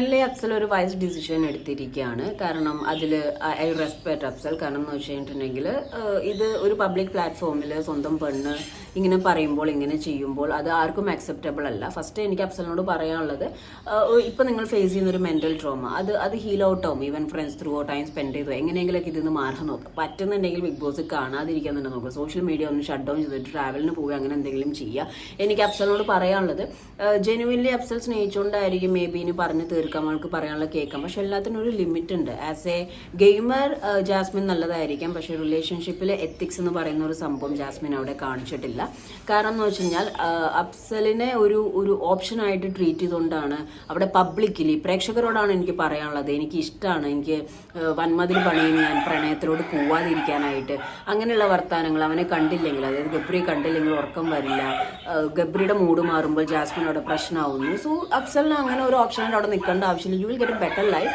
Genuinely Afsal ഒരു vice decision എടുത്തിരിക്കുകയാണ്. കാരണം അതിൽ ഐ റെസ്പെക്ട് അഫ്സൽ. കാരണം എന്ന് വെച്ച് കഴിഞ്ഞിട്ടുണ്ടെങ്കിൽ ഇത് ഒരു പബ്ലിക് പ്ലാറ്റ്ഫോമിൽ സ്വന്തം പെണ്ണ് ഇങ്ങനെ പറയുമ്പോൾ ഇങ്ങനെ ചെയ്യുമ്പോൾ അത് ആർക്കും അക്സെപ്റ്റബിൾ അല്ല. ഫസ്റ്റ് എനിക്ക് അഫ്സലിനോട് പറയാനുള്ളത് ഇപ്പം നിങ്ങൾ ഫേസ് ചെയ്യുന്ന ഒരു മെന്റൽ ട്രോമ അത് അത് ഹീൽ ഔട്ട് ആവും. Even friends through time spend ചെയ്തു. എങ്ങനെയെങ്കിലൊക്കെ ഇതിന്ന് മാറാൻ നോക്കുക പറ്റുന്നുണ്ടെങ്കിൽ ബിഗ് ബോസ് കാണാതിരിക്കാൻ തന്നെ നോക്കുക സോഷ്യൽ മീഡിയ ഒന്ന് ഷട്ട് ഡൗൺ ചെയ്തിട്ട് ട്രാവലിന് പോവുക അങ്ങനെ എന്തെങ്കിലും ചെയ്യുക എനിക്ക് അഫ്സലിനോട് പറയാനുള്ളത് ജെനുവിൻലി അഫ്സൽ സ്നേഹിച്ചുകൊണ്ടായിരിക്കും മേ ബി ഇനി പറഞ്ഞ് തീർക്കാം അവൾക്ക് പറയാനുള്ള കേൾക്കാം. പക്ഷെ എല്ലാത്തിനും ഒരു ലിമിറ്റ് ഉണ്ട്. ആസ് എ ഗെയിമർ ജാസ്മിൻ നല്ലതായിരിക്കാം. പക്ഷെ റിലേഷൻഷിപ്പിൽ എത്തിക്സ് എന്ന് പറയുന്ന ഒരു സംഭവം ജാസ്മിൻ അവിടെ കാണിച്ചിട്ടില്ല. കാരണം എന്ന് വെച്ച് കഴിഞ്ഞാൽ അഫ്സലിനെ ഒരു ഒരു ഓപ്ഷനായിട്ട് ട്രീറ്റ് ചെയ്തുകൊണ്ടാണ് അവിടെ പബ്ലിക്കലി പ്രേക്ഷകരോടാണ് എനിക്ക് പറയാനുള്ളത്. എനിക്ക് ഇഷ്ടമാണ് എനിക്ക് വന്മതിൽ പണിയും ഞാൻ പ്രണയത്തിലോട് പോവാതിരിക്കാനായിട്ട്. അങ്ങനെയുള്ള വർത്തമാനങ്ങൾ അവനെ കണ്ടില്ലെങ്കിൽ അതായത് ഗബ്രിയെ കണ്ടില്ലെങ്കിൽ ഉറക്കം വരില്ല. ഗബ്രിയുടെ മൂഡ് മാറുമ്പോൾ ജാസ്മിൻ അവിടെ പ്രശ്നമാവുന്നു. സോ അഫ്സലിന് അങ്ങനെ ഒരു ഓപ്ഷനായിട്ട് അവിടെ നിൽക്കേണ്ട ആവശ്യമില്ല. You will get a better life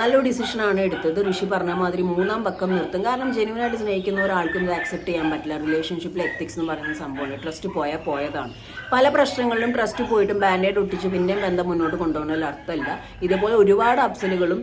നല്ലൊരു ഡിസിഷനാണ് എടുത്തത്. ഋഷി പറഞ്ഞ മാതിരി മൂന്നാം പക്കം നിർത്തും. കാരണം ജെനുവനായിട്ട് സ്നേഹിക്കുന്ന ഒരാൾക്കും ഇത് അക്സെപ്റ്റ് ചെയ്യാൻ പറ്റില്ല. റിലേഷൻഷിപ്പിൽ എത്തിക്സ് എന്ന് പറയുന്ന സംഭവമാണ്. ട്രസ്റ്റ് പോയാൽ പോയതാണ്. പല പ്രശ്നങ്ങളിലും ട്രസ്റ്റ് പോയിട്ടും ബാൻഡേഡ് ഒട്ടിച്ച് പിന്നെയും ബന്ധം മുന്നോട്ട് കൊണ്ടുപോകുന്നതിൽ അർത്ഥമില്ല. ഇതുപോലെ ഒരുപാട് അപ്സലുകളും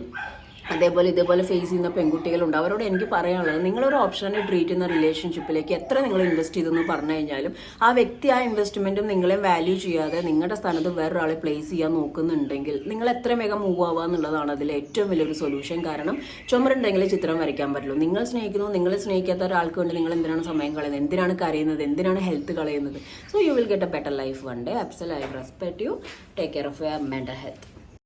അതേപോലെ ഇതേപോലെ ഫേസ് ചെയ്യുന്ന പെൺകുട്ടികളുണ്ട്. അവരോട് എനിക്ക് പറയാനുള്ളത് നിങ്ങളൊരു ഓപ്ഷനെ ട്രീറ്റ് ചെയ്യുന്ന റിലേഷൻഷിപ്പിലേക്ക് എത്ര നിങ്ങൾ ഇൻവെസ്റ്റ് ചെയ്തെന്ന് പറഞ്ഞു കഴിഞ്ഞാലും ആ വ്യക്തി ആ ഇൻവെസ്റ്റ്മെന്റും നിങ്ങളെ വാല്യൂ ചെയ്യാതെ നിങ്ങളുടെ സ്ഥാനത്ത് വേറൊരാളെ പ്ലേസ് ചെയ്യാൻ നോക്കുന്നുണ്ടെങ്കിൽ നിങ്ങൾ എത്ര വേഗം മൂവ് ആവുക എന്നുള്ളതാണ് അതിൽ ഏറ്റവും വലിയൊരു സൊല്യൂഷൻ കാരണം ചുമരുണ്ടെങ്കിൽ ചിത്രം വരയ്ക്കാൻ പറ്റുള്ളൂ നിങ്ങൾ സ്നേഹിക്കുന്നു നിങ്ങൾ സ്നേഹിക്കാത്ത ഒരാൾക്ക് വേണ്ടി നിങ്ങൾ എന്തിനാണ് സമയം കളയുന്നത്? എന്തിനാണ് കരയുന്നത്? എന്തിനാണ് ഹെൽത്ത് കളയുന്നത്? So you will get a better life one day Afsal I respect you take care of your mental health